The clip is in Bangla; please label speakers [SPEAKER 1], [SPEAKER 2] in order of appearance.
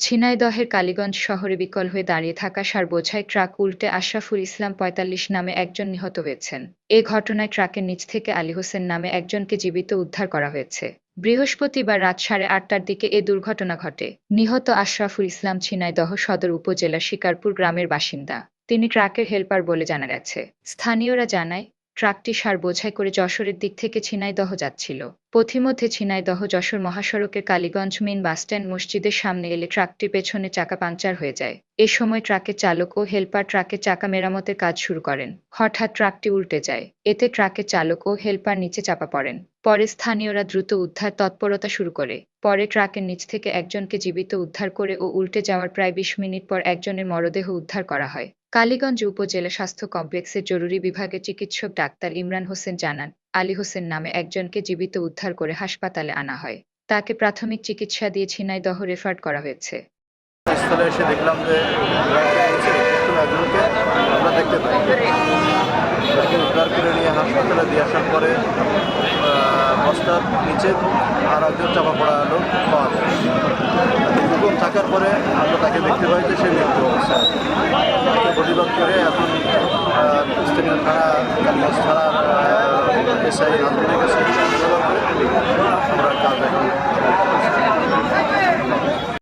[SPEAKER 1] ঝিনাইদহের কালীগঞ্জ শহরে বিকল হয়ে দাঁড়িয়ে থাকা সার বোঝাই ট্রাক উল্টে আশরাফুল ইসলাম পঁয়তাল্লিশ নামে একজন নিহত হয়েছেন। এ ঘটনায় ট্রাকের নিচ থেকে আলী হোসেন নামে একজনকে জীবিত উদ্ধার করা হয়েছে। বৃহস্পতিবার রাত সাড়ে আটটার দিকে এ দুর্ঘটনা ঘটে। নিহত আশরাফুল ইসলাম ঝিনাইদহ সদর উপজেলার শিকারপুর গ্রামের বাসিন্দা। তিনি ট্রাকের হেলপার বলে জানা গেছে। স্থানীয়রা জানায় ট্রাকটি সার বোঝাই করে যশোরের দিক থেকে ঝিনাইদহ যাচ্ছিল। পথিমধ্যে ছিনাইদহ যশোর মহাসড়কের কালীগঞ্জ মেন বাসস্ট্যান্ড মসজিদের সামনে এলে ট্রাকটি পেছনে চাকা পাংচার হয়ে যায়। এ সময় ট্রাকের চালক ও হেলপার ট্রাকের চাকা মেরামতের কাজ শুরু করেন। হঠাৎ ট্রাকটি উল্টে যায়। এতে ট্রাকের চালক ও হেলপার নিচে চাপা পড়েন। পরে স্থানীয়রা দ্রুত উদ্ধার তৎপরতা শুরু করে। পরে ট্রাকের নিচ থেকে একজনকে জীবিত উদ্ধার করে ও উল্টে যাওয়ার প্রায় বিশ মিনিট পর একজনের মরদেহ উদ্ধার করা হয়। কালীগঞ্জ উপজেলা স্বাস্থ্য কমপ্লেক্সের জরুরি বিভাগের চিকিৎসক ডাক্তার ইমরান হোসেন জানান, আলী হোসেন নামে একজনকে জীবিত উদ্ধার করে হাসপাতালে আনা হয়। তাকে প্রাথমিক চিকিৎসা দিয়ে ঝিনাইদহ রেফার করা হয়েছে।
[SPEAKER 2] নিচে আর একজন চাপা পড়া পাওয়া যায়। তাকে দেখতে পাইতে সে মৃত্যু অবস্থায় এখন স্থানীয় থানা কালীগঞ্জ থানার এসআই আন্দোলনের কাছে আমরা কাজ এখন